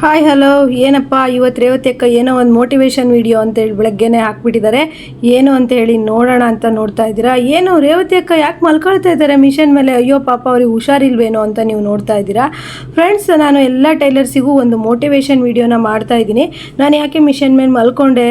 Hi hello ಏನಪ್ಪ, ಇವತ್ತು ರೇವತಿ ಅಕ್ಕ ಏನೋ ಒಂದು ಮೋಟಿವೇಶನ್ ವಿಡಿಯೋ ಅಂತೇಳಿ ಬೆಳಗ್ಗೆನೆ ಹಾಕ್ಬಿಟ್ಟಿದ್ದಾರೆ. ಏನು ಅಂತ ಹೇಳಿ ನೋಡೋಣ ಅಂತ ನೋಡ್ತಾ ಇದ್ದೀರಾ? ಏನು, ರೇವತಿ ಅಕ್ಕ ಯಾಕೆ ಮಲ್ಕೊಳ್ತಾ ಇದ್ದಾರೆ? ಮಿಷನ್ ಮೇಲೆ ಅಯ್ಯೋ ಪಾಪ ಅವ್ರಿಗೆ ಹುಷಾರಿಲ್ವೇನೋ ಅಂತ ನೀವು ನೋಡ್ತಾ ಇದ್ದೀರಾ? ಫ್ರೆಂಡ್ಸ್ ನಾನು ಎಲ್ಲ ಟೈಲರ್ಸಿಗೂ ಒಂದು ಮೋಟಿವೇಶನ್ ವಿಡಿಯೋನ ಮಾಡ್ತಾ ಇದ್ದೀನಿ. ನಾನು ಯಾಕೆ ಮಿಷನ್ ಮೇಲೆ ಮಲ್ಕೊಂಡೆ?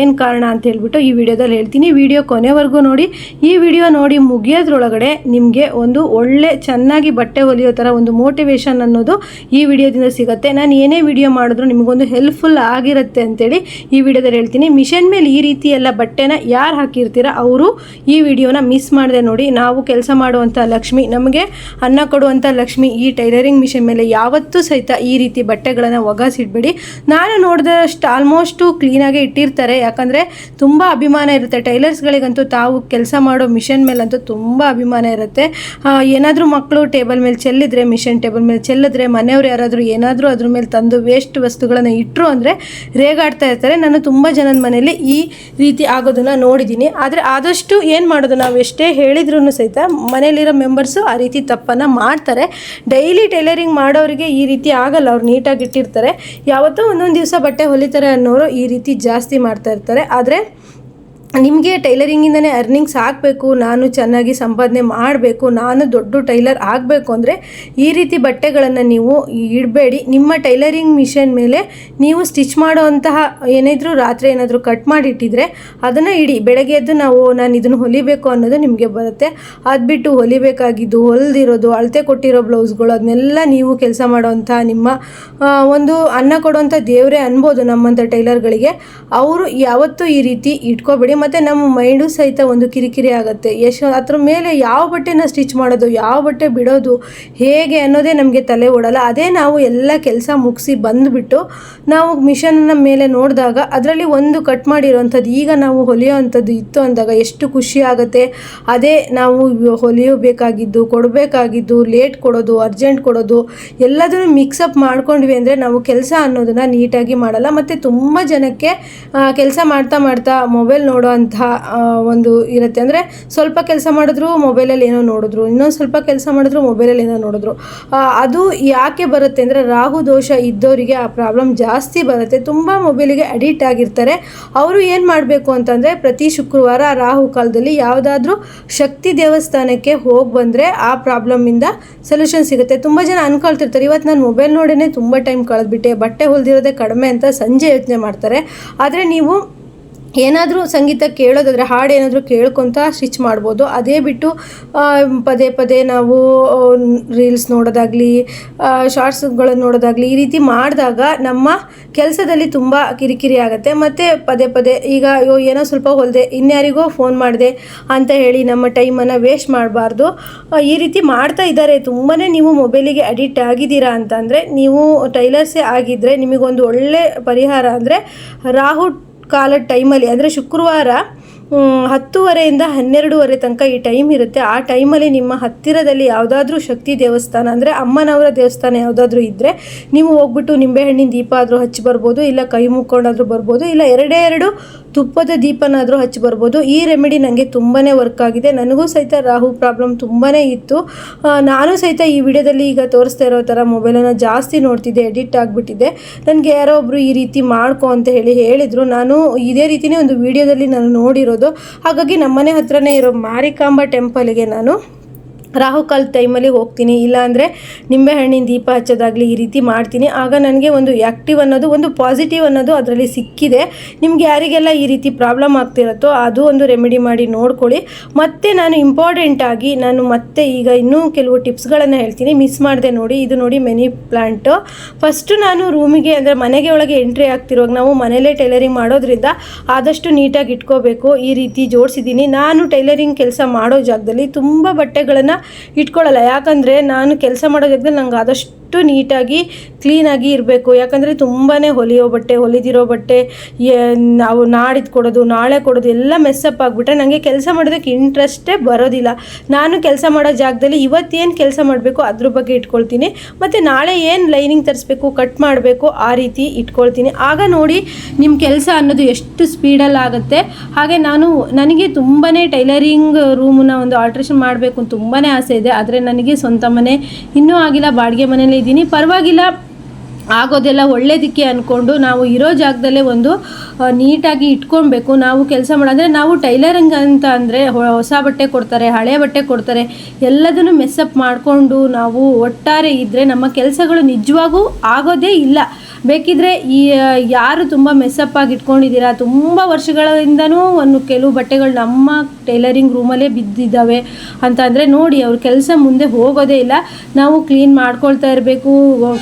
ಏನು ಕಾರಣ ಅಂತ ಹೇಳ್ಬಿಟ್ಟು ಈ ವಿಡಿಯೋದಲ್ಲಿ ಹೇಳ್ತೀನಿ. ವಿಡಿಯೋ ಕೊನೆವರೆಗೂ ನೋಡಿ. ಈ ವಿಡಿಯೋ ನೋಡಿ ಮುಗಿಯೋದ್ರೊಳಗಡೆ ನಿಮಗೆ ಒಂದು ಒಳ್ಳೆ, ಚೆನ್ನಾಗಿ ಬಟ್ಟೆ ಹೊಲಿಯೋ ಥರ ಒಂದು ಮೋಟಿವೇಶನ್ ಅನ್ನೋದು ಈ ವಿಡಿಯೋದಿಂದ ಸಿಗುತ್ತೆ. ನಾನು ಏನೇ ವಿಡಿಯೋ ಮಾಡಿದ್ರು ನಿಮಗೊಂದು ಹೆಲ್ಪ್ಫುಲ್ ಆಗಿರುತ್ತೆ ಅಂತೇಳಿ ಈ ವಿಡಿಯೋದಲ್ಲಿ ಹೇಳ್ತೀನಿ. ಮಿಷನ್ ಮೇಲೆ ಈ ರೀತಿ ಎಲ್ಲ ಬಟ್ಟೆನ ಯಾರು ಹಾಕಿರ್ತೀರ ಅವರು ಈ ವಿಡಿಯೋನ ಮಿಸ್ ಮಾಡಿದೆ ನೋಡಿ. ನಾವು ಕೆಲಸ ಮಾಡುವಂಥ ಲಕ್ಷ್ಮಿ, ನಮಗೆ ಅನ್ನ ಕೊಡುವಂಥ ಲಕ್ಷ್ಮಿ ಈ ಟೈಲರಿಂಗ್ ಮಿಷನ್ ಮೇಲೆ ಯಾವತ್ತೂ ಸಹಿತ ಈ ರೀತಿ ಬಟ್ಟೆಗಳನ್ನು ಒಗಾಸಿಡ್ಬೇಡಿ ನಾನು ನೋಡಿದಷ್ಟು ಆಲ್ಮೋಸ್ಟು ಕ್ಲೀನಾಗೆ ಇಟ್ಟಿರ್ತಾರೆ. ಯಾಕಂದರೆ ತುಂಬ ಅಭಿಮಾನ ಇರುತ್ತೆ. ಟೈಲರ್ಸ್ಗಳಿಗಂತೂ ತಾವು ಕೆಲಸ ಮಾಡೋ ಮಿಷನ್ ಮೇಲಂತೂ ತುಂಬ ಅಭಿಮಾನ ಇರುತ್ತೆ. ಏನಾದರೂ ಮಕ್ಕಳು ಟೇಬಲ್ ಮೇಲೆ ಚೆಲ್ಲಿದ್ರೆ ಮಿಷನ್ ಟೇಬಲ್ ಮೇಲೆ ಚೆಲ್ಲಿದ್ರೆ, ಮನೆಯವ್ರು ಯಾರಾದರೂ ಏನಾದರೂ ಅದ್ರ ಮೇಲೆ ತಂದು ವೇಸ್ಟ್ ವಸ್ತುಗಳನ್ನು ಇಟ್ಟರು ಅಂದರೆ ರೇಗಾಡ್ತಾ ಇರ್ತಾರೆ. ನಾನು ತುಂಬ ಜನನ ಮನೆಯಲ್ಲಿ ಈ ರೀತಿ ಆಗೋದನ್ನು ನೋಡಿದ್ದೀನಿ ಆದರೆ ಆದಷ್ಟು ಏನು ಮಾಡೋದು ನಾವು ಎಷ್ಟೇ ಹೇಳಿದ್ರೂ ಸಹಿತ ಮನೇಲಿರೋ ಮೆಂಬರ್ಸು ಆ ರೀತಿ ತಪ್ಪನ್ನು ಮಾಡ್ತಾರೆ. ಡೈಲಿ ಟೈಲರಿಂಗ್ ಮಾಡೋರಿಗೆ ಈ ರೀತಿ ಆಗಲ್ಲ. ಅವ್ರು ನೀಟಾಗಿ ಇಟ್ಟಿರ್ತಾರೆ. ಯಾವತ್ತೋ ಒಂದೊಂದು ದಿವಸ ಬಟ್ಟೆ ಹೊಲಿತಾರೆ ಅನ್ನೋರು ಈ ರೀತಿ ಜಾಸ್ತಿ ಮಾಡ್ತಾ ಇರ್ತಾರೆ. ಆದರೆ ನಿಮಗೆ ಟೈಲರಿಂಗಿಂದನೇ ಅರ್ನಿಂಗ್ಸ್ ಆಗಬೇಕು, ನಾನು ಚೆನ್ನಾಗಿ ಸಂಪಾದನೆ ಮಾಡಬೇಕು, ನಾನು ದೊಡ್ಡ ಟೈಲರ್ ಆಗಬೇಕು ಅಂದರೆ ಈ ರೀತಿ ಬಟ್ಟೆಗಳನ್ನು ನೀವು ಇಡಬೇಡಿ. ನಿಮ್ಮ ಟೈಲರಿಂಗ್ ಮಿಷನ್ ಮೇಲೆ ನೀವು ಸ್ಟಿಚ್ ಮಾಡುವಂತಹ ಏನಿದ್ರು ರಾತ್ರಿ ಏನಾದರೂ ಕಟ್ ಮಾಡಿಟ್ಟಿದ್ರೆ ಅದನ್ನು ಇಡಿ. ಬೆಳಗ್ಗೆ ಎದ್ದು ನಾವು, ನಾನು ಇದನ್ನು ಹೊಲಿಬೇಕು ಅನ್ನೋದು ನಿಮಗೆ ಬರುತ್ತೆ. ಅದು ಬಿಟ್ಟು ಹೊಲಿಬೇಕಾಗಿದ್ದು, ಹೊಲ್ದಿರೋದು, ಅಳತೆ ಕೊಟ್ಟಿರೋ ಬ್ಲೌಸ್ಗಳು, ಅದನ್ನೆಲ್ಲ ನೀವು ಕೆಲಸ ಮಾಡೋವಂಥ ನಿಮ್ಮ ಒಂದು ಅನ್ನ ಕೊಡುವಂಥ ದೇವರೇ ಅನ್ಬೋದು ನಮ್ಮಂಥ ಟೈಲರ್ಗಳಿಗೆ. ಅವರು ಯಾವತ್ತೂ ಈ ರೀತಿ ಇಟ್ಕೋಬೇಡಿ. ಮತ್ತು ನಮ್ಮ ಮೈಂಡು ಸಹಿತ ಒಂದು ಕಿರಿಕಿರಿ ಆಗುತ್ತೆ. ಎಷ್ಟು ಅದ್ರ ಮೇಲೆ ಯಾವ ಬಟ್ಟೆನ ಸ್ಟಿಚ್ ಮಾಡೋದು, ಯಾವ ಬಟ್ಟೆ ಬಿಡೋದು, ಹೇಗೆ ಅನ್ನೋದೇ ನಮಗೆ ತಲೆ ಓಡಲ್ಲ. ಅದೇ ನಾವು ಎಲ್ಲ ಕೆಲಸ ಮುಗಿಸಿ ಬಂದುಬಿಟ್ಟು ನಾವು ಮಿಷನ್ನ ಮೇಲೆ ನೋಡಿದಾಗ ಅದರಲ್ಲಿ ಒಂದು ಕಟ್ ಮಾಡಿರೋವಂಥದ್ದು ಈಗ ನಾವು ಹೊಲಿಯೋವಂಥದ್ದು ಇತ್ತು ಅಂದಾಗ ಎಷ್ಟು ಖುಷಿ ಆಗುತ್ತೆ. ಅದೇ ನಾವು ಹೊಲಿಯಬೇಕಾಗಿದ್ದು, ಕೊಡಬೇಕಾಗಿದ್ದು, ಲೇಟ್ ಕೊಡೋದು, ಅರ್ಜೆಂಟ್ ಕೊಡೋದು, ಎಲ್ಲದನ್ನು ಮಿಕ್ಸಪ್ ಮಾಡ್ಕೊಂಡ್ವಿ ಅಂದರೆ ನಾವು ಕೆಲಸ ಅನ್ನೋದನ್ನು ನೀಟಾಗಿ ಮಾಡಲ್ಲ. ಮತ್ತು ತುಂಬ ಜನಕ್ಕೆ ಕೆಲಸ ಮಾಡ್ತಾ ಮಾಡ್ತಾ ಮೊಬೈಲ್ ನೋಡೋ ಅಂತಹ ಒಂದು ಇರುತ್ತೆ. ಅಂದರೆ ಸ್ವಲ್ಪ ಕೆಲಸ ಮಾಡಿದ್ರು ಮೊಬೈಲಲ್ಲಿ ಏನೋ ನೋಡಿದ್ರು, ಇನ್ನೊಂದು ಸ್ವಲ್ಪ ಕೆಲಸ ಮಾಡಿದ್ರು ಮೊಬೈಲಲ್ಲಿ ಏನೋ ನೋಡಿದ್ರು. ಅದು ಯಾಕೆ ಬರುತ್ತೆ ಅಂದರೆ ರಾಹು ದೋಷ ಇದ್ದವರಿಗೆ ಆ ಪ್ರಾಬ್ಲಮ್ ಜಾಸ್ತಿ ಬರುತ್ತೆ. ತುಂಬ ಮೊಬೈಲಿಗೆ ಅಡಿಕ್ಟ್ ಆಗಿರ್ತಾರೆ. ಅವರು ಏನು ಮಾಡಬೇಕು ಅಂತಂದರೆ ಪ್ರತಿ ಶುಕ್ರವಾರ ರಾಹು ಕಾಲದಲ್ಲಿ ಯಾವುದಾದ್ರೂ ಶಕ್ತಿ ದೇವಸ್ಥಾನಕ್ಕೆ ಹೋಗಿ ಬಂದರೆ ಆ ಪ್ರಾಬ್ಲಮಿಂದ ಸೊಲ್ಯೂಷನ್ ಸಿಗುತ್ತೆ. ತುಂಬ ಜನ ಅನ್ಕೊಳ್ತಿರ್ತಾರೆ ಇವತ್ತು ನಾನು ಮೊಬೈಲ್ ನೋಡೇ ತುಂಬ ಟೈಮ್ ಕಳೆದ್ಬಿಟ್ಟೆ, ಬಟ್ಟೆ ಹೊಲ್ದಿರೋದೇ ಕಡಿಮೆ ಅಂತ ಸಂಜೆ ಯೋಚನೆ ಮಾಡ್ತಾರೆ. ಆದರೆ ನೀವು ಏನಾದರೂ ಸಂಗೀತ ಕೇಳೋದಾದರೆ ಹಾಡು ಏನಾದರೂ ಕೇಳ್ಕೊತ ಸ್ಟಿಚ್ ಮಾಡ್ಬೋದು. ಅದೇ ಬಿಟ್ಟು ಪದೇ ಪದೇ ನಾವು ರೀಲ್ಸ್ ನೋಡೋದಾಗಲಿ ಶಾರ್ಟ್ಸ್ಗಳನ್ನು ನೋಡೋದಾಗಲಿ ಈ ರೀತಿ ಮಾಡಿದಾಗ ನಮ್ಮ ಕೆಲಸದಲ್ಲಿ ತುಂಬ ಕಿರಿಕಿರಿ ಆಗುತ್ತೆ. ಮತ್ತು ಪದೇ ಪದೇ ಈಗ, ಅಯ್ಯೋ, ಏನೋ ಸ್ವಲ್ಪ ಹೊಲಿದೆ, ಇನ್ಯಾರಿಗೋ ಫೋನ್ ಮಾಡಿದೆ ಅಂತ ಹೇಳಿ ನಮ್ಮ ಟೈಮನ್ನು ವೇಸ್ಟ್ ಮಾಡಬಾರ್ದು. ಈ ರೀತಿ ಮಾಡ್ತಾ ಇದ್ದಾರೆ. ತುಂಬಾ ನೀವು ಮೊಬೈಲಿಗೆ ಅಡಿಕ್ಟ್ ಆಗಿದ್ದೀರಾ ಅಂತಂದರೆ, ನೀವು ಟೈಲರ್ಸೇ ಆಗಿದ್ದರೆ ನಿಮಗೊಂದು ಒಳ್ಳೆ ಪರಿಹಾರ ಅಂದರೆ ರಾಹು ಕಾಲದ ಟೈಮಲ್ಲಿ, ಅಂದರೆ ಶುಕ್ರವಾರ ಹತ್ತುವರೆಯಿಂದ ಹನ್ನೆರಡುವರೆ ತನಕ ಈ ಟೈಮ್ ಇರುತ್ತೆ. ಆ ಟೈಮಲ್ಲಿ ನಿಮ್ಮ ಹತ್ತಿರದಲ್ಲಿ ಯಾವುದಾದ್ರೂ ಶಕ್ತಿ ದೇವಸ್ಥಾನ, ಅಂದರೆ ಅಮ್ಮನವರ ದೇವಸ್ಥಾನ ಯಾವುದಾದ್ರೂ ಇದ್ದರೆ ನೀವು ಹೋಗ್ಬಿಟ್ಟು ನಿಂಬೆಹಣ್ಣಿನ ದೀಪ ಆದರೂ ಹಚ್ಚಿ ಬರ್ಬೋದು, ಇಲ್ಲ ಕೈ ಮುಕ್ಕೊಂಡಾದರೂ ಬರ್ಬೋದು, ಇಲ್ಲ ಎರಡೇ ಎರಡು ತುಪ್ಪದ ದೀಪನಾದರೂ ಹಚ್ಚಿ ಬರ್ಬೋದು. ಈ ರೆಮಿಡಿ ನನಗೆ ತುಂಬಾ ವರ್ಕ್ ಆಗಿದೆ. ನನಗೂ ಸಹಿತ ರಾಹು ಪ್ರಾಬ್ಲಮ್ ತುಂಬಾ ಇತ್ತು. ನಾನು ಸಹಿತ ಈ ವಿಡಿಯೋದಲ್ಲಿ ಈಗ ತೋರಿಸ್ತಾ ಇರೋ ಥರ ಮೊಬೈಲನ್ನು ಜಾಸ್ತಿ ನೋಡ್ತಿದ್ದೆ ಎಡಿಟ್ ಆಗಿಬಿಟ್ಟಿದೆ ನನಗೆ ಯಾರೋ ಒಬ್ಬರು ಈ ರೀತಿ ಮಾಡ್ಕೊ ಅಂತ ಹೇಳಿ ಹೇಳಿದರು. ನಾನು ಇದೇ ರೀತಿಯೇ ಒಂದು ವಿಡಿಯೋದಲ್ಲಿ ನಾನು ನೋಡಿರೋದು. ಹಾಗಾಗಿ ನಮ್ಮನೆ ಹತ್ರನೇ ಇರೋ ಮಾರಿಕಾಂಬ ಟೆಂಪಲ್ಗೆ ನಾನು ರಾಹುಕಾಲ ಟೈಮಲ್ಲಿ ಹೋಗ್ತೀನಿ, ಇಲ್ಲಾಂದರೆ ನಿಂಬೆಹಣ್ಣಿನ ದೀಪ ಹಚ್ಚೋದಾಗಲಿ ಈ ರೀತಿ ಮಾಡ್ತೀನಿ. ಆಗ ನನಗೆ ಒಂದು ಆ್ಯಕ್ಟಿವ್ ಅನ್ನೋದು, ಒಂದು ಪಾಸಿಟಿವ್ ಅನ್ನೋದು ಅದರಲ್ಲಿ ಸಿಕ್ಕಿದೆ. ನಿಮ್ಗೆ ಯಾರಿಗೆಲ್ಲ ಈ ರೀತಿ ಪ್ರಾಬ್ಲಮ್ ಆಗ್ತಿರುತ್ತೋ ಅದು ಒಂದು ರೆಮಿಡಿ ಮಾಡಿ ನೋಡ್ಕೊಳ್ಳಿ. ಮತ್ತು ನಾನು ಇಂಪಾರ್ಟೆಂಟಾಗಿ ನಾನು ಮತ್ತೆ ಈಗ ಇನ್ನೂ ಕೆಲವು ಟಿಪ್ಸ್ಗಳನ್ನು ಹೇಳ್ತೀನಿ. ಮಿಸ್ ಮಾಡಿದೆ ನೋಡಿ, ಇದು ನೋಡಿ ಮೆನಿ ಪ್ಲ್ಯಾಂಟು ಫಸ್ಟು ನಾನು ರೂಮಿಗೆ ಅಂದರೆ ಮನೆಗೆ ಒಳಗೆ ಎಂಟ್ರಿ ಆಗ್ತಿರುವಾಗ ನಾವು ಮನೇಲೇ ಟೈಲರಿಂಗ್ ಮಾಡೋದ್ರಿಂದ ಆದಷ್ಟು ನೀಟಾಗಿ ಇಟ್ಕೋಬೇಕು. ಈ ರೀತಿ ಜೋಡಿಸಿದ್ದೀನಿ. ನಾನು ಟೈಲರಿಂಗ್ ಕೆಲಸ ಮಾಡೋ ಜಾಗದಲ್ಲಿ ತುಂಬ ಬಟ್ಟೆಗಳನ್ನು ಇಟ್ಕೊಳ್ಳಲ್ಲ. ಯಾಕಂದರೆ ನಾನು ಕೆಲಸ ಮಾಡೋದಕ್ಕೆ ನಂಗೆ ಆದಷ್ಟು ನೀಟಾಗಿ, ಕ್ಲೀನಾಗಿ ಇರಬೇಕು. ಯಾಕಂದರೆ ತುಂಬಾ ಹೊಲಿಯೋ ಬಟ್ಟೆ, ಹೊಲಿದಿರೋ ಬಟ್ಟೆ ನಾವು ನಾಡಿದ್ದು ಕೊಡೋದು, ನಾಳೆ ಕೊಡೋದು ಎಲ್ಲ ಮೆಸ್ಸಪ್ ಆಗಿಬಿಟ್ರೆ ನನಗೆ ಕೆಲಸ ಮಾಡೋದಕ್ಕೆ ಇಂಟ್ರೆಸ್ಟೇ ಬರೋದಿಲ್ಲ. ನಾನು ಕೆಲಸ ಮಾಡೋ ಜಾಗದಲ್ಲಿ ಇವತ್ತೇನು ಕೆಲಸ ಮಾಡಬೇಕು ಅದ್ರ ಬಗ್ಗೆ ಇಟ್ಕೊಳ್ತೀನಿ. ಮತ್ತು ನಾಳೆ ಏನು ಲೈನಿಂಗ್ ತರಿಸ್ಬೇಕು ಕಟ್ ಮಾಡಬೇಕು ಆ ರೀತಿ ಇಟ್ಕೊಳ್ತೀನಿ. ಆಗ ನೋಡಿ ನಿಮ್ಮ ಕೆಲಸ ಅನ್ನೋದು ಎಷ್ಟು ಸ್ಪೀಡಲ್ಲಿ ಆಗುತ್ತೆ. ಹಾಗೆ ನಾನು, ನನಗೆ ತುಂಬಾ ಟೈಲರಿಂಗ್ ರೂಮನ್ನ ಒಂದು ಆಲ್ಟ್ರೇಷನ್ ಮಾಡಬೇಕು ಅಂತ ತುಂಬಾ ಆಸೆ ಇದೆ. ಆದರೆ ನನಗೆ ಸ್ವಂತ ಮನೆ ಇನ್ನೂ ಆಗಿಲ್ಲ, ಬಾಡಿಗೆ ಮನೇಲಿ ಇದ್ದೀನಿ. ಪರವಾಗಿಲ್ಲ, ಆಗೋದೆಲ್ಲ ಒಳ್ಳೇದಕ್ಕೆ ಅಂದ್ಕೊಂಡು ನಾವು ಇರೋ ಜಾಗದಲ್ಲೇ ಒಂದು ನೀಟಾಗಿ ಇಟ್ಕೊಬೇಕು ನಾವು ಕೆಲಸ ಮಾಡೋದ್ರೆ ನಾವು ಟೈಲರಿಂಗ್ ಅಂತ ಅಂದರೆ ಹೊಸ ಬಟ್ಟೆ ಕೊಡ್ತಾರೆ, ಹಳೆ ಬಟ್ಟೆ ಕೊಡ್ತಾರೆ, ಎಲ್ಲದನ್ನು ಮೆಸ್ಸಪ್ ಮಾಡಿಕೊಂಡು ನಾವು ಒಟ್ಟಾರೆ ಇದ್ದರೆ ನಮ್ಮ ಕೆಲಸಗಳು ನಿಜವಾಗೂ ಆಗೋದೇ ಇಲ್ಲ. ಬೇಕಿದ್ರೆ ಈ ಯಾರು ತುಂಬ ಮೆಸ್ಸಪ್ ಆಗಿ ಇಟ್ಕೊಂಡಿದ್ದೀರಾ, ತುಂಬ ವರ್ಷಗಳಿಂದನೂ ಒಂದು ಕೆಲವು ಬಟ್ಟೆಗಳು ನಮ್ಮ ಟೈಲರಿಂಗ್ ರೂಮಲ್ಲೇ ಬಿದ್ದಿದ್ದಾವೆ ಅಂತ ಅಂದರೆ ನೋಡಿ, ಅವ್ರ ಕೆಲಸ ಮುಂದೆ ಹೋಗೋದೇ ಇಲ್ಲ. ನಾವು ಕ್ಲೀನ್ ಮಾಡ್ಕೊಳ್ತಾ ಇರಬೇಕು,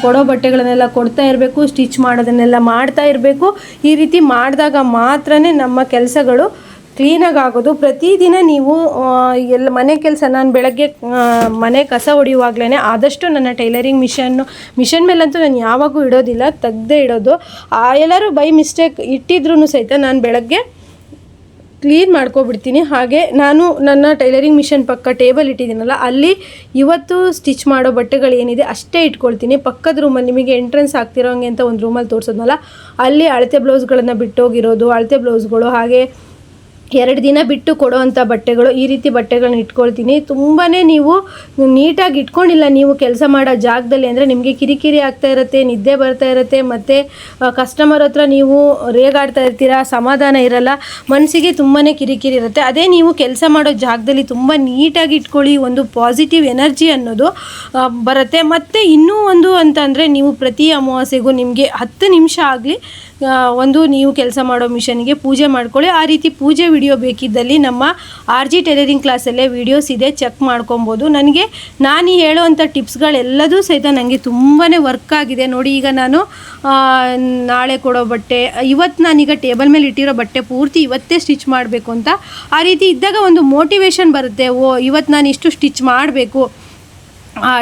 ಕೊಡೋ ಬಟ್ಟೆಗಳನ್ನೆಲ್ಲ ಕೊಡ್ತಾ ಇರಬೇಕು ಸ್ಟಿಚ್ ಮಾಡೋದನ್ನೆಲ್ಲ ಮಾಡ್ತಾ ಇರಬೇಕು. ಈ ರೀತಿ ಮಾಡಿದಾಗ ಮಾತ್ರನೇ ನಮ್ಮ ಕೆಲಸಗಳು ಕ್ಲೀನಾಗಿ ಆಗೋದು. ಪ್ರತಿದಿನ ನೀವು ಎಲ್ಲ ಮನೆ ಕೆಲಸ ನಾನು ಬೆಳಗ್ಗೆ ಮನೆ ಕಸ ಹೊಡೆಯುವಾಗಲೇ ಆದಷ್ಟು ನನ್ನ ಟೈಲರಿಂಗ್ ಮಿಷನ್ನು, ಮಿಷನ್ ಮೇಲಂತೂ ನಾನು ಯಾವಾಗೂ ಇಡೋದಿಲ್ಲ, ತೆಗ್ದೇ ಇಡೋದು. ಎಲ್ಲರೂ ಬೈ ಮಿಸ್ಟೇಕ್ ಇಟ್ಟಿದ್ರೂ ಸಹಿತ ನಾನು ಬೆಳಗ್ಗೆ ಕ್ಲೀನ್ ಮಾಡ್ಕೊಬಿಡ್ತೀನಿ. ಹಾಗೆ ನಾನು ನನ್ನ ಟೈಲರಿಂಗ್ ಮಿಷನ್ ಪಕ್ಕ ಟೇಬಲ್ ಇಟ್ಟಿದ್ದೀನಲ್ಲ, ಅಲ್ಲಿ ಇವತ್ತು ಸ್ಟಿಚ್ ಮಾಡೋ ಬಟ್ಟೆಗಳು ಏನಿದೆ ಅಷ್ಟೇ ಇಟ್ಕೊಳ್ತೀನಿ. ಪಕ್ಕದ ರೂಮಲ್ಲಿ ನಿಮಗೆ ಎಂಟ್ರೆನ್ಸ್ ಆಗ್ತಿರೋಂಗೆ ಅಂತ ಒಂದು ರೂಮಲ್ಲಿ ತೋರಿಸೋದ್ನಲ್ಲ, ಅಲ್ಲಿ ಅಳತೆ ಬ್ಲೌಸ್ಗಳನ್ನು ಬಿಟ್ಟೋಗಿರೋದು, ಅಳತೆ ಬ್ಲೌಸ್ಗಳು ಹಾಗೆ ಎರಡು ದಿನ ಬಿಟ್ಟು ಕೊಡೋವಂಥ ಬಟ್ಟೆಗಳು, ಈ ರೀತಿ ಬಟ್ಟೆಗಳನ್ನ ಇಟ್ಕೊಳ್ತೀನಿ. ತುಂಬಾ ನೀವು ನೀಟಾಗಿ ಇಟ್ಕೊಂಡಿಲ್ಲ ನೀವು ಕೆಲಸ ಮಾಡೋ ಜಾಗದಲ್ಲಿ ಅಂದರೆ ನಿಮಗೆ ಕಿರಿಕಿರಿ ಆಗ್ತಾ ಇರುತ್ತೆ, ನಿದ್ದೆ ಬರ್ತಾ ಇರುತ್ತೆ, ಮತ್ತು ಕಸ್ಟಮರ್ ಹತ್ರ ನೀವು ರೇಗಾಡ್ತಾ ಇರ್ತೀರಾ, ಸಮಾಧಾನ ಇರಲ್ಲ ಮನಸ್ಸಿಗೆ ತುಂಬಾ ಕಿರಿಕಿರಿ ಇರುತ್ತೆ. ಅದೇ ನೀವು ಕೆಲಸ ಮಾಡೋ ಜಾಗದಲ್ಲಿ ತುಂಬ ನೀಟಾಗಿ ಇಟ್ಕೊಳ್ಳಿ, ಒಂದು ಪಾಸಿಟಿವ್ ಎನರ್ಜಿ ಅನ್ನೋದು ಬರುತ್ತೆ. ಮತ್ತು ಇನ್ನೂ ಒಂದು ಅಂತಂದರೆ ನೀವು ಪ್ರತಿ ಅಮಾವಾಸ್ಯೆಗೂ ನಿಮಗೆ ಹತ್ತು ನಿಮಿಷ ಆಗಲಿ ಒಂದು ನೀವು ಕೆಲಸ ಮಾಡೋ ಮಿಷನ್ಗೆ ಪೂಜೆ ಮಾಡ್ಕೊಳ್ಳಿ. ಆ ರೀತಿ ಪೂಜೆ ವಿಡಿಯೋ ಬೇಕಿದ್ದಲ್ಲಿ ನಮ್ಮ ಆರ್ ಜಿ ಟೈಲರಿಂಗ್ ಕ್ಲಾಸಲ್ಲೇ ವಿಡಿಯೋಸ್ ಇದೆ, ಚೆಕ್ ಮಾಡ್ಕೊಬೋದು. ನನಗೆ ನಾನು ಹೇಳುವಂಥ ಟಿಪ್ಸ್ಗಳೆಲ್ಲದೂ ಸಹಿತ ನನಗೆ ತುಂಬಾ ವರ್ಕ್ ಆಗಿದೆ. ನೋಡಿ, ಈಗ ನಾನು ನಾಳೆ ಕೊಡೋ ಬಟ್ಟೆ, ಇವತ್ತು ನಾನೀಗ ಟೇಬಲ್ ಮೇಲೆ ಇಟ್ಟಿರೋ ಬಟ್ಟೆ ಪೂರ್ತಿ ಇವತ್ತೇ ಸ್ಟಿಚ್ ಮಾಡಬೇಕು ಅಂತ ಆ ರೀತಿ ಇದ್ದಾಗ ಒಂದು ಮೋಟಿವೇಶನ್ ಬರುತ್ತೆ. ಓ, ಇವತ್ತು ನಾನು ಇಷ್ಟು ಸ್ಟಿಚ್ ಮಾಡಬೇಕು.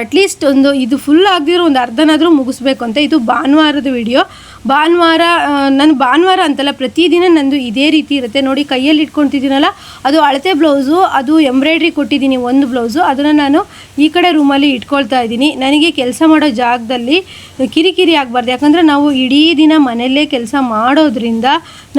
ಅಟ್ಲೀಸ್ಟ್ ಒಂದು ಇದು ಫುಲ್ ಆಗದಿರೋ ಒಂದು ಅರ್ಧನಾದರೂ ಮುಗಿಸ್ಬೇಕು ಅಂತ ಇದು ಭಾನುವಾರದ ವಿಡಿಯೋ ಭಾನುವಾರ ನಾನು ಭಾನುವಾರ ಅಂತಲ್ಲ, ಪ್ರತಿದಿನ ನಂದು ಇದೇ ರೀತಿ ಇರುತ್ತೆ. ನೋಡಿ, ಕೈಯಲ್ಲಿ ಇಟ್ಕೊತಿದ್ದೀನಲ್ಲ, ಅದು ಅಳತೆ ಬ್ಲೌಸು ಅದು ಎಂಬ್ರಾಯ್ಡ್ರಿ ಕೊಟ್ಟಿದ್ದೀನಿ ಒಂದು ಬ್ಲೌಸು ಅದನ್ನು ನಾನು ಈ ಕಡೆ ರೂಮಲ್ಲಿ ಇಟ್ಕೊಳ್ತಾ ಇದ್ದೀನಿ. ನನಗೆ ಕೆಲಸ ಮಾಡೋ ಜಾಗದಲ್ಲಿ ಕಿರಿಕಿರಿ ಆಗಬಾರ್ದು. ಯಾಕಂದರೆ ನಾವು ಇಡೀ ದಿನ ಮನೆಯಲ್ಲೇ ಕೆಲಸ ಮಾಡೋದ್ರಿಂದ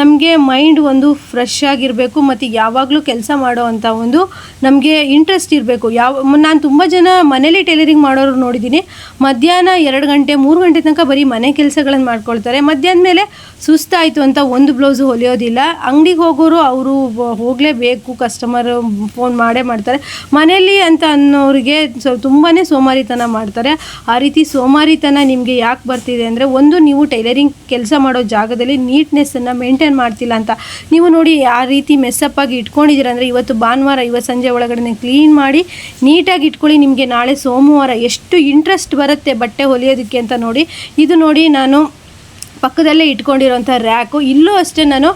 ನಮಗೆ ಮೈಂಡ್ ಒಂದು ಫ್ರೆಶ್ ಆಗಿರಬೇಕು, ಮತ್ತು ಯಾವಾಗಲೂ ಕೆಲಸ ಮಾಡೋ ಒಂದು ನಮಗೆ ಇಂಟ್ರೆಸ್ಟ್ ಇರಬೇಕು. ಯಾವ ನಾನು ತುಂಬ ಜನ ಮನೇಲಿ ಟೈಲರಿಂಗ್ ಮಾಡೋರು ನೋಡಿದ್ದೀನಿ. ಮಧ್ಯಾಹ್ನ ಎರಡು ಗಂಟೆ, ಮೂರು ಗಂಟೆ ತನಕ ಬರೀ ಮನೆ ಕೆಲಸಗಳನ್ನು ಮಾಡ್ಕೊಳ್ತಾರೆ. ಮಧ್ಯಾಹ್ನ ಮೇಲೆ ಸುಸ್ತಾಯಿತು ಅಂತ ಒಂದು ಬ್ಲೌಸು ಹೊಲಿಯೋದಿಲ್ಲ. ಅಂಗಡಿಗೆ ಹೋಗೋರು ಅವರು ಹೋಗಲೇಬೇಕು, ಕಸ್ಟಮರ್ ಫೋನ್ ಮಾಡೇ ಮಾಡ್ತಾರೆ. ಮನೆಯಲ್ಲಿ ಅಂತ ಅನ್ನೋರಿಗೆ ಸ್ವಲ್ಪ ತುಂಬಾ ಸೋಮಾರಿತನ ಮಾಡ್ತಾರೆ. ಆ ರೀತಿ ಸೋಮಾರಿತನ ನಿಮಗೆ ಯಾಕೆ ಬರ್ತಿದೆ ಅಂದರೆ, ಒಂದು ನೀವು ಟೈಲರಿಂಗ್ ಕೆಲಸ ಮಾಡೋ ಜಾಗದಲ್ಲಿ ನೀಟ್ನೆಸ್ಸನ್ನು ಮೇಂಟೈನ್ ಮಾಡ್ತಿಲ್ಲ ಅಂತ. ನೀವು ನೋಡಿ ಆ ರೀತಿ ಮೆಸ್ಸಪ್ ಆಗಿ ಇಟ್ಕೊಂಡಿದ್ದೀರ ಅಂದರೆ, ಇವತ್ತು ಭಾನುವಾರ, ಇವತ್ತು ಸಂಜೆ ಒಳಗಡೆ ಕ್ಲೀನ್ ಮಾಡಿ ನೀಟಾಗಿ ಇಟ್ಕೊಳ್ಳಿ, ನಿಮಗೆ ನಾಳೆ ಸೋಮವಾರ ಎಷ್ಟು ಇಂಟ್ರೆಸ್ಟ್ ಬರುತ್ತೆ ಬಟ್ಟೆ ಹೊಲಿಯೋದಕ್ಕೆ ಅಂತ ನೋಡಿ ಇದು ನೋಡಿ ನಾನು ಪಕ್ಕದಲ್ಲೇ ಇಟ್ಕೊಂಡಿರೋಂಥ ರ್ಯಾಕು. ಇಲ್ಲೂ ಅಷ್ಟೇ ನಾನು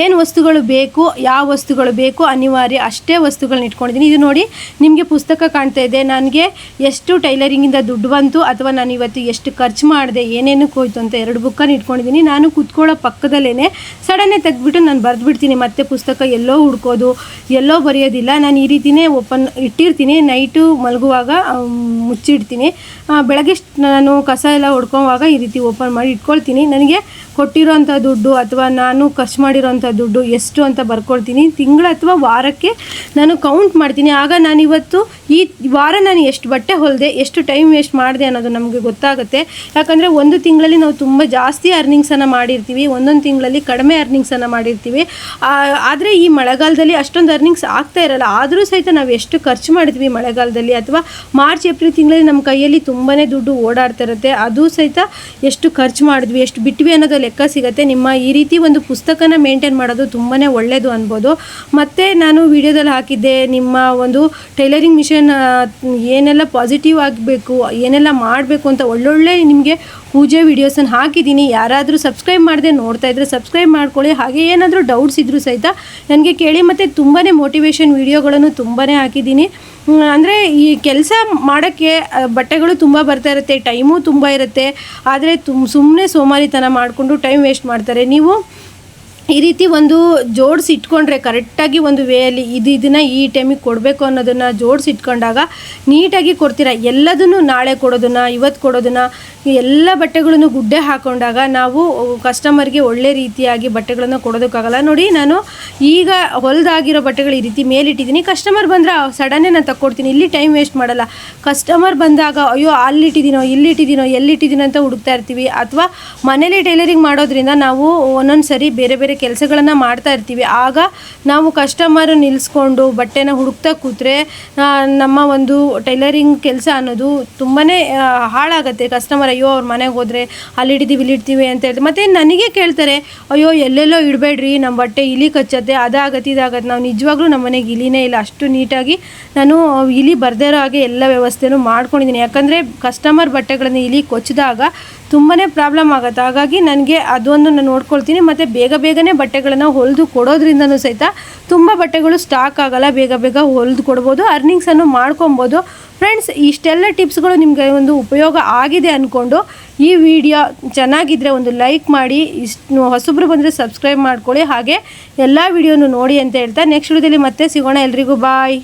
ಏನು ವಸ್ತುಗಳು ಬೇಕು, ಯಾವ ವಸ್ತುಗಳು ಬೇಕು, ಅನಿವಾರ್ಯ ಅಷ್ಟೇ ವಸ್ತುಗಳನ್ನ ಇಟ್ಕೊಂಡಿದ್ದೀನಿ. ಇದು ನೋಡಿ ನಿಮಗೆ ಪುಸ್ತಕ ಕಾಣ್ತಾ ಇದೆ. ನನಗೆ ಎಷ್ಟು ಟೈಲರಿಂಗಿಂದ ದುಡ್ಡು ಬಂತು, ಅಥವಾ ನಾನು ಇವತ್ತು ಎಷ್ಟು ಖರ್ಚು ಮಾಡಿದೆ ಏನೇನಕ್ಕೆ ಹೋಯ್ತು ಅಂತ ಎರಡು ಬುಕ್ಕನ್ನು ಇಟ್ಕೊಂಡಿದ್ದೀನಿ. ನಾನು ಕೂತ್ಕೊಳ್ಳೋ ಪಕ್ಕದಲ್ಲೇ ಸಡನ್ನೇ ತೆಗೆದ್ಬಿಟ್ಟು ನಾನು ಬರೆದ್ಬಿಡ್ತೀನಿ. ಮತ್ತೆ ಪುಸ್ತಕ ಎಲ್ಲೋ ಹುಡ್ಕೋದು, ಎಲ್ಲೋ ಬರೆಯೋದಿಲ್ಲ. ನಾನು ಈ ರೀತಿಯೇ ಓಪನ್ ಇಟ್ಟಿರ್ತೀನಿ. ನೈಟು ಮಲಗುವಾಗ ಮುಚ್ಚಿಡ್ತೀನಿ. ಬೆಳಗ್ಗೆ ನಾನು ಕಸ ಎಲ್ಲ ಹೊಡ್ಕೊವಾಗ ಈ ರೀತಿ ಓಪನ್ ಮಾಡಿ ಇಟ್ಕೊಳ್ತೀನಿ. ನನಗೆ है ಕೊಟ್ಟಿರೋಂಥ ದುಡ್ಡು ಅಥವಾ ನಾನು ಖರ್ಚು ಮಾಡಿರೋಂಥ ದುಡ್ಡು ಎಷ್ಟು ಅಂತ ಬರ್ಕೊಳ್ತೀನಿ. ತಿಂಗಳು ಅಥವಾ ವಾರಕ್ಕೆ ನಾನು ಕೌಂಟ್ ಮಾಡ್ತೀನಿ. ಆಗ ನಾನಿವತ್ತು ಈ ವಾರ ನಾನು ಎಷ್ಟು ಬಟ್ಟೆ ಹೊಲಿದೆ, ಎಷ್ಟು ಟೈಮ್ ವೇಸ್ಟ್ ಮಾಡಿದೆ ಅನ್ನೋದು ನಮಗೆ ಗೊತ್ತಾಗುತ್ತೆ. ಯಾಕಂದರೆ ಒಂದು ತಿಂಗಳಲ್ಲಿ ನಾವು ತುಂಬ ಜಾಸ್ತಿ ಅರ್ನಿಂಗ್ಸನ್ನು ಮಾಡಿರ್ತೀವಿ, ಒಂದೊಂದು ತಿಂಗಳಲ್ಲಿ ಕಡಿಮೆ ಅರ್ನಿಂಗ್ಸನ್ನು ಮಾಡಿರ್ತೀವಿ. ಆದರೆ ಈ ಮಳೆಗಾಲದಲ್ಲಿ ಅಷ್ಟೊಂದು ಅರ್ನಿಂಗ್ಸ್ ಆಗ್ತಾ ಇರಲ್ಲ. ಆದರೂ ಸಹಿತ ನಾವು ಎಷ್ಟು ಖರ್ಚು ಮಾಡಿದ್ವಿ ಮಳೆಗಾಲದಲ್ಲಿ ಅಥವಾ ಮಾರ್ಚ್, ಏಪ್ರಿಲ್ ತಿಂಗಳಲ್ಲಿ ನಮ್ಮ ಕೈಯಲ್ಲಿ ತುಂಬಾ ದುಡ್ಡು ಓಡಾಡ್ತಾ ಇರುತ್ತೆ. ಅದು ಸಹಿತ ಎಷ್ಟು ಖರ್ಚು ಮಾಡಿದ್ವಿ, ಎಷ್ಟು ಬಿಟ್ವಿ ಅನ್ನೋದು ಲೆಕ್ಕ ಸಿಗುತ್ತೆ. ನಿಮ್ಮ ಈ ರೀತಿ ಒಂದು ಪುಸ್ತಕನ ಮೇಂಟೈನ್ ಮಾಡೋದು ತುಂಬಾ ಒಳ್ಳೆಯದು ಅನ್ಬೋದು. ಮತ್ತು ನಾನು ವಿಡಿಯೋದಲ್ಲಿ ಹಾಕಿದ್ದೆ, ನಿಮ್ಮ ಒಂದು ಟೈಲರಿಂಗ್ ಮಿಷನ್ ಏನೆಲ್ಲ ಪಾಸಿಟಿವ್ ಆಗಬೇಕು, ಏನೆಲ್ಲ ಮಾಡಬೇಕು ಅಂತ ಒಳ್ಳೊಳ್ಳೆ ನಿಮಗೆ ಪೂಜೆ ವೀಡಿಯೋಸನ್ನು ಹಾಕಿದ್ದೀನಿ. ಯಾರಾದರೂ ಸಬ್ಸ್ಕ್ರೈಬ್ ಮಾಡದೆ ನೋಡ್ತಾ ಇದ್ದರೆ ಸಬ್ಸ್ಕ್ರೈಬ್ ಮಾಡ್ಕೊಳ್ಳಿ. ಹಾಗೆ ಏನಾದರೂ ಡೌಟ್ಸ್ ಇದ್ದರೂ ಸಹಿತ ನನಗೆ ಕೇಳಿ ಮತ್ತು ತುಂಬಾ ಮೋಟಿವೇಶನ್ ವೀಡಿಯೋಗಳನ್ನು ತುಂಬಾ ಹಾಕಿದ್ದೀನಿ. ಅಂದರೆ ಈ ಕೆಲಸ ಮಾಡೋಕ್ಕೆ ಬಟ್ಟೆಗಳು ತುಂಬ ಬರ್ತಾ ಇರುತ್ತೆ ಟೈಮು ತುಂಬ ಇರುತ್ತೆ. ಆದರೆ ತುಮ್ ಸುಮ್ಮನೆ ಸೋಮಾರಿತನ ಮಾಡಿಕೊಂಡು ಟೈಮ್ ವೇಸ್ಟ್ ಮಾಡ್ತಾರೆ. ನೀವು ಈ ರೀತಿ ಒಂದು ಜೋಡಿಸಿ ಇಟ್ಕೊಂಡ್ರೆ ಕರೆಕ್ಟಾಗಿ ಒಂದು ವೇಯಲ್ಲಿ ಇದು ಇದನ್ನು ಈ ಟೈಮಿಗೆ ಕೊಡಬೇಕು ಅನ್ನೋದನ್ನು ಜೋಡಿಸಿ ಇಟ್ಕೊಂಡಾಗ ನೀಟಾಗಿ ಕೊಡ್ತೀರ? ಎಲ್ಲದನ್ನು ನಾಳೆ ಕೊಡೋದನ್ನು, ಇವತ್ತು ಕೊಡೋದನ್ನು ಎಲ್ಲ ಬಟ್ಟೆಗಳನ್ನು ಗುಡ್ಡೆ ಹಾಕೊಂಡಾಗ ನಾವು ಕಸ್ಟಮರ್ಗೆ ಒಳ್ಳೆ ರೀತಿಯಾಗಿ ಬಟ್ಟೆಗಳನ್ನು ಕೊಡೋದಕ್ಕಾಗಲ್ಲ. ನೋಡಿ, ನಾನು ಈಗ ಹೊಲ್ದಾಗಿರೋ ಬಟ್ಟೆಗಳು ಈ ರೀತಿ ಮೇಲಿಟ್ಟಿದ್ದೀನಿ. ಕಸ್ಟಮರ್ ಬಂದರೆ ಸಡನ್ನೇ ನಾನು ತಕ್ಕೊಡ್ತೀನಿ. ಇಲ್ಲಿ ಟೈಮ್ ವೇಸ್ಟ್ ಮಾಡಲ್ಲ. ಕಸ್ಟಮರ್ ಬಂದಾಗ, ಅಯ್ಯೋ, ಅಲ್ಲಿಟ್ಟಿದ್ದೀನೋ, ಇಲ್ಲಿಟ್ಟಿದ್ದೀನೋ, ಎಲ್ಲಿಟ್ಟಿದ್ದೀನೋ ಅಂತ ಹುಡುಕ್ತಾ ಇರ್ತೀವಿ. ಅಥವಾ ಮನೇಲಿ ಟೈಲರಿಂಗ್ ಮಾಡೋದ್ರಿಂದ ನಾವು ಒಂದೊಂದು ಸರಿ ಬೇರೆ ಬೇರೆ ಕೆಲಸಗಳನ್ನು ಮಾಡ್ತಾ ಇರ್ತೀವಿ. ಆಗ ನಾವು ಕಸ್ಟಮರ್ ನಿಲ್ಲಿಸ್ಕೊಂಡು ಬಟ್ಟೆನ ಹುಡುಕ್ತಾ ಕೂತ್ರೆ ನಮ್ಮ ಒಂದು ಟೈಲರಿಂಗ್ ಕೆಲಸ ಅನ್ನೋದು ತುಂಬಾ ಹಾಳಾಗುತ್ತೆ. ಕಸ್ಟಮರ್ ಅಯ್ಯೋ ಅವ್ರ ಮನೆಗೆ ಹೋದರೆ ಅಲ್ಲಿ ಇಡ್ತೀವಿ ಇಲ್ಲಿ ಇಡ್ತೀವಿ ಅಂತ ಹೇಳ್ತಾರೆ. ಮತ್ತು ನನಗೆ ಕೇಳ್ತಾರೆ, ಅಯ್ಯೋ, ಎಲ್ಲೆಲ್ಲೋ ಇಡಬೇಡ್ರಿ ನಮ್ಮ ಬಟ್ಟೆ ಇಲಿ ಕಚ್ಚತ್ತೆ, ಅದಾಗತ್ತೆ, ಇದಾಗತ್ತೆ. ನಾವು ನಿಜವಾಗ್ಲೂ ನಮ್ಮ ಮನೆಗೆ ಇಲಿನೇ ಇಲ್ಲ. ಅಷ್ಟು ನೀಟಾಗಿ ನಾನು ಇಲಿ ಬರದೇ ಇರೋ ಹಾಗೆ ಎಲ್ಲ ವ್ಯವಸ್ಥೆನೂ ಮಾಡ್ಕೊಂಡಿದ್ದೀನಿ ಯಾಕಂದರೆ ಕಸ್ಟಮರ್ ಬಟ್ಟೆಗಳನ್ನು ಇಲಿ ಕೊಚ್ಚಿದಾಗ ತುಂಬಾ ಪ್ರಾಬ್ಲಮ್ ಆಗುತ್ತೆ. ಹಾಗಾಗಿ ನನಗೆ ಅದೊಂದು ನಾನು ನೋಡ್ಕೊಳ್ತೀನಿ. ಮತ್ತು ಬೇಗ ಬೇಗನೆ ಬಟ್ಟೆಗಳನ್ನು ಹೊಲಿದು ಕೊಡೋದ್ರಿಂದನೂ ಸಹಿತ ತುಂಬ ಬಟ್ಟೆಗಳು ಸ್ಟಾಕ್ ಆಗಲ್ಲ. ಬೇಗ ಬೇಗ ಹೊಲಿದು ಕೊಡ್ಬೋದು. ಅರ್ನಿಂಗ್ಸನ್ನು ಮಾಡ್ಕೊಬೋದು ಫ್ರೆಂಡ್ಸ್ ಇಷ್ಟೆಲ್ಲ ಟಿಪ್ಸ್ಗಳು ನಿಮಗೆ ಒಂದು ಉಪಯೋಗ ಆಗಿದೆ ಅಂದ್ಕೊಂಡು ಈ ವಿಡಿಯೋ ಚೆನ್ನಾಗಿದ್ದರೆ ಒಂದು ಲೈಕ್ ಮಾಡಿ, ಇಷ್ಟು ಹೊಸಬ್ರು ಬಂದರೆ ಸಬ್ಸ್ಕ್ರೈಬ್ ಮಾಡ್ಕೊಳ್ಳಿ. ಹಾಗೆ ಎಲ್ಲ ವಿಡಿಯೋನು ನೋಡಿ ಅಂತ ಹೇಳ್ತಾ ನೆಕ್ಸ್ಟ್ ವಿಡಿಯೋದಲ್ಲಿ ಮತ್ತೆ ಸಿಗೋಣ ಎಲ್ರಿಗೂ. ಬಾಯ್